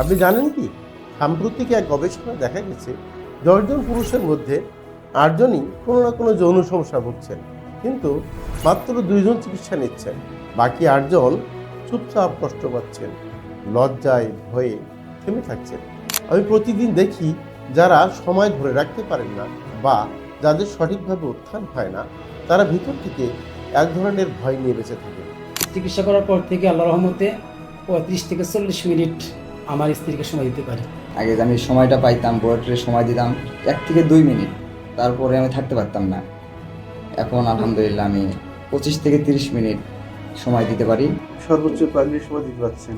আপনি জানেন কি? সাম্প্রতিক এক গবেষণা দেখা গেছে, দশজন পুরুষের মধ্যে আটজনই কোনো না কোনো যৌন সমস্যা ভুগছেন। কিন্তু মাত্র দুইজন চিকিৎসা নিচ্ছেন, বাকি আটজন চুপচাপ কষ্ট পাচ্ছেন, লজ্জায় ভয়ে থেমে থাকছেন। আমি প্রতিদিন দেখি যারা সময় ধরে রাখতে পারেন না বা যাদের সঠিকভাবে উত্থান হয় না, তারা ভিতর থেকে এক ধরনের ভয় নিয়ে বেঁচে থাকে চিকিৎসা করার পর থেকে আল্লাহ রহমতে পঁয়ত্রিশ থেকে চল্লিশ মিনিট আমার স্ত্রীকে সময় দিতে পারি। আগে আমি সময়টা পাইতাম বোর্ডে সময় দিতাম এক থেকে দুই মিনিট। তারপরে আমি থাকতে পারতাম না। এখন আলহামদুলিল্লাহ আমি পঁচিশ থেকে তিরিশ মিনিট সময় দিতে পারি। সর্বোচ্চ প্রাইমারি সময় দিতে পারছেন।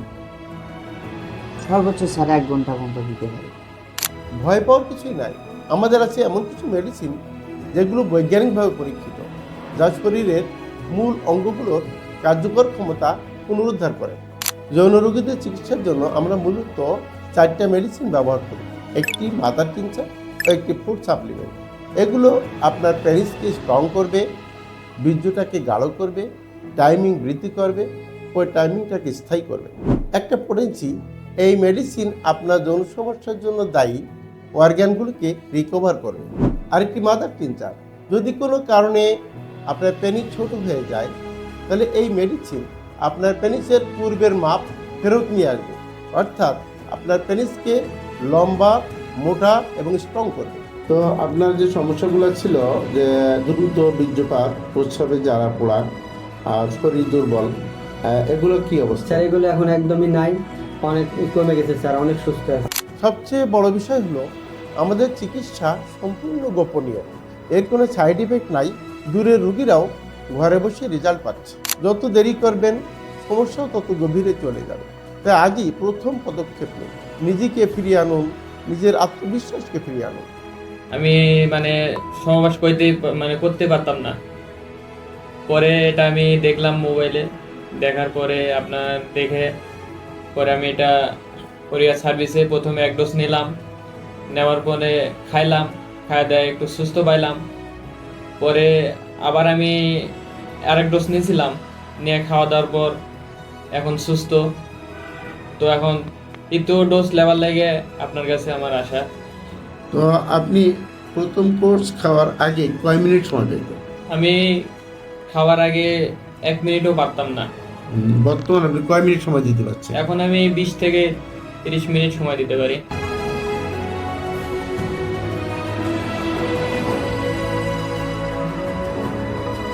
সর্বোচ্চ সাড়ে এক ঘণ্টা পর্যন্ত দিতে পারি। ভয় পাওয়ার কিছুই নাই। আমাদের আছে এমন কিছু মেডিসিন যেগুলো বৈজ্ঞানিকভাবে পরীক্ষিত যা শরীরের মূল অঙ্গগুলোর কার্যকর ক্ষমতা পুনরুদ্ধার করে। যৌন রোগীদের চিকিৎসার জন্য আমরা মূলত চারটা মেডিসিন ব্যবহার করি। একটি মাদার টিনচার ও একটি ফুড সাপ্লিমেন্ট এগুলো আপনার প্যারিসকে স্ট্রং করবে, বীর্যটাকে গাঢ় করবে টাইমিং বৃদ্ধি করবে ওই টাইমিংটাকে স্থায়ী করবে। একটা পড়েছি, এই মেডিসিন আপনার যৌন সমস্যার জন্য দায়ী অর্গ্যানগুলোকে রিকভার করবে। আরেকটি মাদার টিনচার যদি কোনো কারণে আপনার পেনিস ছোট হয়ে যায়, তাহলে এই মেডিসিন আপনার পেনিসের পূর্বের মাপ ফেরত নিয়ে আসবে। অর্থাৎ আপনার পেনিসকে লম্বা মোটা এবং স্ট্রং করবে। তো আপনার যে সমস্যাগুলো ছিল যে দ্রুত বীর্যপাত প্রস্রাবে যারা পোড়া আর শরীর দুর্বল এগুলো কি অবস্থা? স্যার এগুলো এখন একদমই নাই। অনেক কমে গেছে স্যার অনেক সুস্থ আছে। সবচেয়ে বড় বিষয় হলো আমাদের চিকিৎসা সম্পূর্ণ গোপনীয়। এর কোনো সাইড ইফেক্ট নাই। দূরের রুগীরাও ঘরে বসে রেজাল্ট পাচ্ছে। যত দেরি করবেন, সমস্যাও তত গভীরে চলে যাবে। তাই আজই প্রথম পদক্ষেপ নিন। নিজেকে ফিরিয়ে আনুন, নিজের আত্মবিশ্বাসকে ফিরিয়ে আনুন। আমি মানে সমাবেশ করতে মানে করতে পারতাম না। পরে এটা আমি দেখলাম মোবাইলে দেখার পরে আপনার দেখে, পরে আমি এটা কোরিয়ার সার্ভিসে প্রথমে এক ডোজ নিলাম। নেওয়ার পরে খাইলাম খাওয়া দাওয়া একটু সুস্থ পাইলাম। পরে আবার আমি আরেক ডোজ নিয়েছিলাম নিয়ে খাওয়া দাওয়ার পর এখন সুস্থ। তো এখন তৃতীয় ডোজ লেবার লেগে আপনার কাছে আমার আশা। তো আপনি প্রথম কোর্স খাওয়ার আগে কয় মিনিট সময় পেতেন? আমি খাওয়ার আগে এক মিনিটও পারতাম না। বর্তমানে আপনি কয় মিনিট সময় দিতে পারছেন? এখন আমি বিশ থেকে তিরিশ মিনিট সময় দিতে পারি।